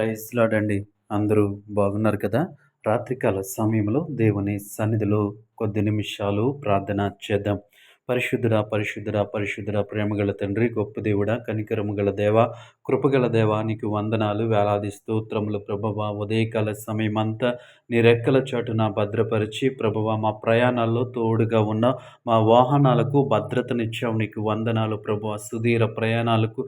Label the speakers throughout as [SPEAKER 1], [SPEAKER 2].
[SPEAKER 1] Praise లాడండి అందరూ బాగున్నారు కదా? రాత్రికాల సమయంలో దేవుని సన్నిధిలో కొద్ది నిమిషాలు ప్రార్థన చేద్దాం. పరిశుద్ధుడ పరిశుద్ధుడ పరిశుద్ధుడ ప్రేమగల తండ్రి గొప్ప దేవుడ కనికరము గల దేవ కృపగల దేవ నీకు వందనాలు వేలాది స్తోత్రములు ప్రభవ. ఉదయకాల సమయమంతా నీ రెక్కల చాటున భద్రపరిచి ప్రభవ మా ప్రయాణాల్లో తోడుగా ఉన్న మా వాహనాలకు భద్రతనిచ్చావు. నీకు వందనాలు ప్రభువ. సుధీర ప్రయాణాలకు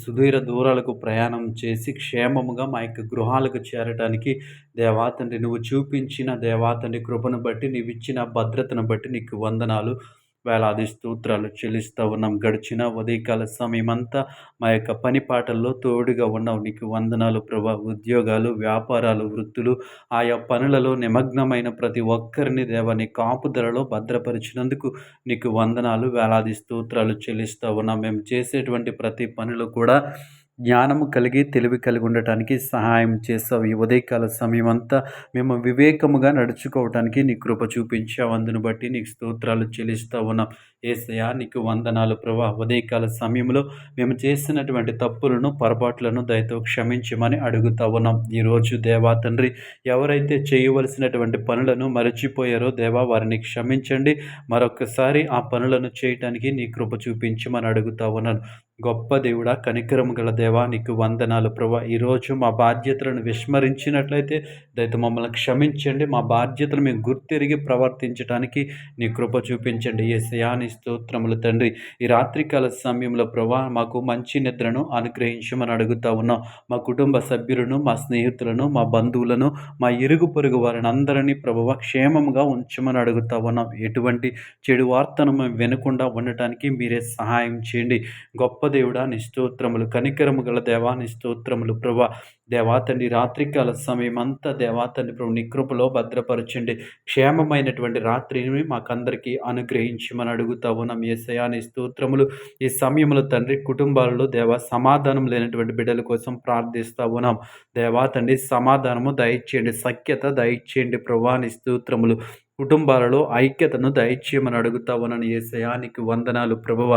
[SPEAKER 1] సుదూర దూరాలకు ప్రయాణం చేసి క్షేమముగా మా యొక్క గృహాలకు చేరటానికి దేవాతండ్రి నువ్వు చూపించిన దేవాతండ్రి కృపను బట్టి నీవిచ్చిన భద్రతను బట్టి నీకు వందనాలు వేలాది స్తోత్రాలు చెల్లిస్తూ ఉన్నాం. గడిచిన ఉదయకాల సమయమంతా మా యొక్క పని పాటల్లో తోడుగా ఉన్నావు. నీకు వందనాలు ప్రభా. ఉద్యోగాలు వ్యాపారాలు వృత్తులు ఆయా పనులలో నిమగ్నమైన ప్రతి ఒక్కరిని దేవని కాపుదలలో భద్రపరిచినందుకు నీకు వందనాలు వేలాది స్తోత్రాలు చెల్లిస్తూ ఉన్నాం. మేము చేసేటువంటి ప్రతి పనులు కూడా జ్ఞానము కలిగి తెలివి కలిగి ఉండటానికి సహాయం చేసావు ఈ ఉదయకాల సమయం అంతా మేము వివేకముగా నడుచుకోవటానికి నీ కృప చూపించావు అందును బట్టి నీకు స్తోత్రాలు చెల్లిస్తూ ఉన్నాం ఏసయా నీకు వందనాలు ప్రభా. ఉదయకాల సమయంలో మేము చేసినటువంటి తప్పులను పొరపాట్లను దయతో క్షమించమని అడుగుతా ఉన్నాం ఈరోజు దేవా తండ్రి ఎవరైతే చేయవలసినటువంటి పనులను మరచిపోయారో దేవా వారిని క్షమించండి. మరొకసారి ఆ పనులను చేయటానికి నీ కృప చూపించమని అడుగుతా ఉన్నాను గొప్ప దేవుడా కనికరము గల దేవా నీకు వందనాలు ప్రభా. ఈరోజు మా బాధ్యతలను విస్మరించినట్లయితే దయతో మమ్మల్ని క్షమించండి. మా బాధ్యతలు మేము గుర్తిరిగి ప్రవర్తించడానికి నీ కృప చూపించండి. ఏ శయాని స్తోత్రములు తండ్రి. ఈ రాత్రికాల సమయంలో ప్రభా మాకు మంచి నిద్రను అనుగ్రహించమని అడుగుతా ఉన్నాం. మా కుటుంబ సభ్యులను మా స్నేహితులను మా బంధువులను మా ఇరుగు పొరుగు వారిని అందరినీ ప్రభువ క్షేమంగా ఉంచమని అడుగుతా ఉన్నాం. ఎటువంటి చెడు వార్తను మేము వినకుండా ఉండటానికి మీరే సహాయం చేయండి. గొప్ప దేవుడా నీ స్తోత్రములు కనికరము గల దేవా నీ స్తోత్రములు ప్రభా దేవాతండి రాత్రికాల సమయం అంతా దేవాతండి ప్రభు నీ కృపలో భద్రపరచండి. క్షేమమైనటువంటి రాత్రిని మాకందరికీ అనుగ్రహించమని అడుగుతా ఉన్నాం. ఏసయా నీ స్తోత్రములు ఈ సమయంలో తండ్రి కుటుంబాలలో దేవ సమాధానం లేనటువంటి బిడ్డల కోసం ప్రార్థిస్తా ఉన్నాం. దేవాతండి సమాధానము దయచేయండి. సఖ్యత దయచేయండి. ప్రభా నీ స్తోత్రములు కుటుంబాలలో ఐక్యతను దయచేయమని అడుగుతా ఉన్నాను ఏసయానికి వందనాలు ప్రభువ.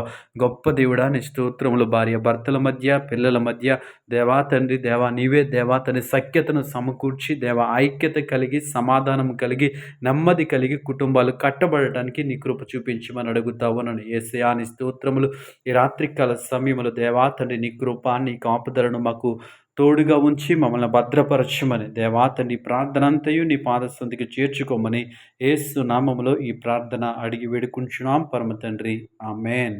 [SPEAKER 1] గొప్ప దేవుడా నీ స్తోత్రములు భార్య భర్తల మధ్య పిల్లల మధ్య. దేవా తండ్రి దేవా నీవే. దేవా తన సఖ్యతను సమకూర్చి దేవ ఐక్యత కలిగి సమాధానం కలిగి నెమ్మది కలిగి కుటుంబాలు కట్టబడటానికి నీ కృప చూపించమని అడుగుతా ఉన్నాను ఏసయా నీ స్తోత్రములు. ఈ రాత్రికాల సమయంలో దేవా తండ్రి నీ కృప నీ కాపుదలను మాకు తోడుగా ఉంచి మమ్మల్ని భద్రపరచమని దేవాత నీ ప్రార్థన అంతయు నీ పాదస్థంతికి చేర్చుకోమని ఏసు నామములో ఈ ప్రార్థన అడిగి వేడుకుంటున్నాం. పరమ తండ్రి. ఆమెన్.